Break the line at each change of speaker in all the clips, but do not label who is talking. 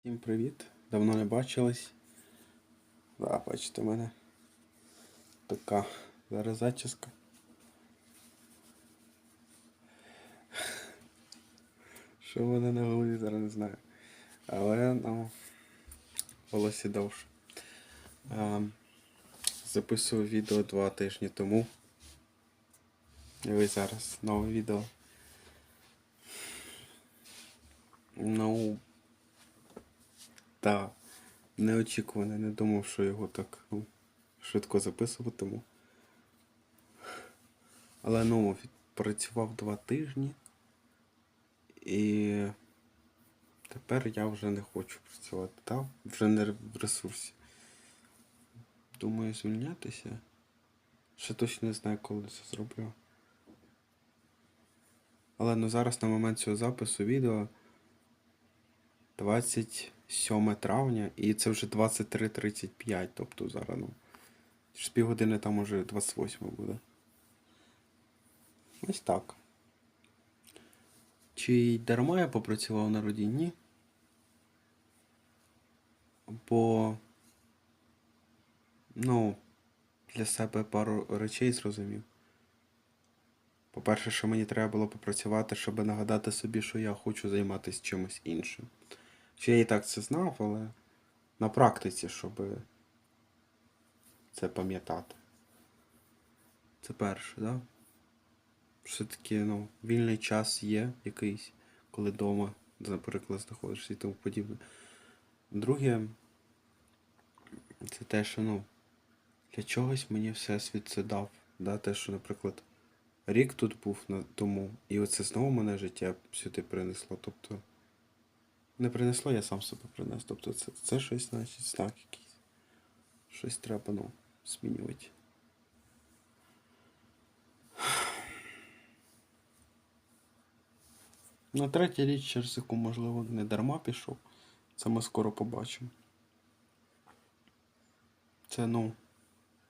Всім привіт! Давно не бачились. Да, бачите, в мене така зараз зачіска. Що в мене на голові зараз не знаю. Але ну, волосі довше. А, записував відео два тижні тому. І ось зараз нове відео. Ну, та неочікувано, не думав, що його так ну, швидко записуватиму. Але ну, відпрацював два тижні. І тепер я вже не хочу працювати, так? Вже не в ресурсі. Думаю, звільнятися. Ще точно не знаю, коли це зроблю. Але ну зараз на момент цього запису відео 27 травня і це вже 23.35, тобто зараз, ну. З півгодини там уже 28 буде. Ось так. Чи дарма я попрацював на роді? Ні. Бо, ну, для себе пару речей зрозумів. По-перше, що мені треба було попрацювати, щоб нагадати собі, що я хочу займатися чимось іншим. Чи я і так це знав, але на практиці, щоб це пам'ятати. Це перше, так? Да? Все-таки, ну, вільний час є якийсь, коли вдома, наприклад, знаходишся і тому подібне. Друге, це те, що, ну, для чогось мені всесвіт це дав. Да? Те, що, наприклад, рік тут був на тому, і оце знову мене життя сюди принесло. Тобто, не принесло, я сам себе принес. Тобто це, це щось, значить, знак якийсь. Щось треба, ну, змінювати. На третій річ, через яку, можливо, не дарма пішов. Це ми скоро побачимо. Це, ну,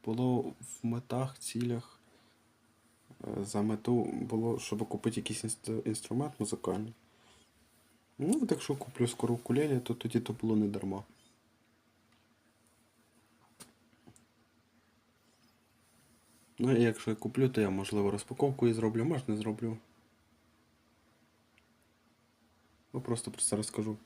було в метах, цілях. Е, За мету було, щоб купити якийсь інструмент музикальний. Ну, так що куплю скоро укулелі, то тоді то було не дарма. Ну, і якщо я куплю, то я, можливо, розпаковку і зроблю, може не зроблю. Ну, просто про це розкажу.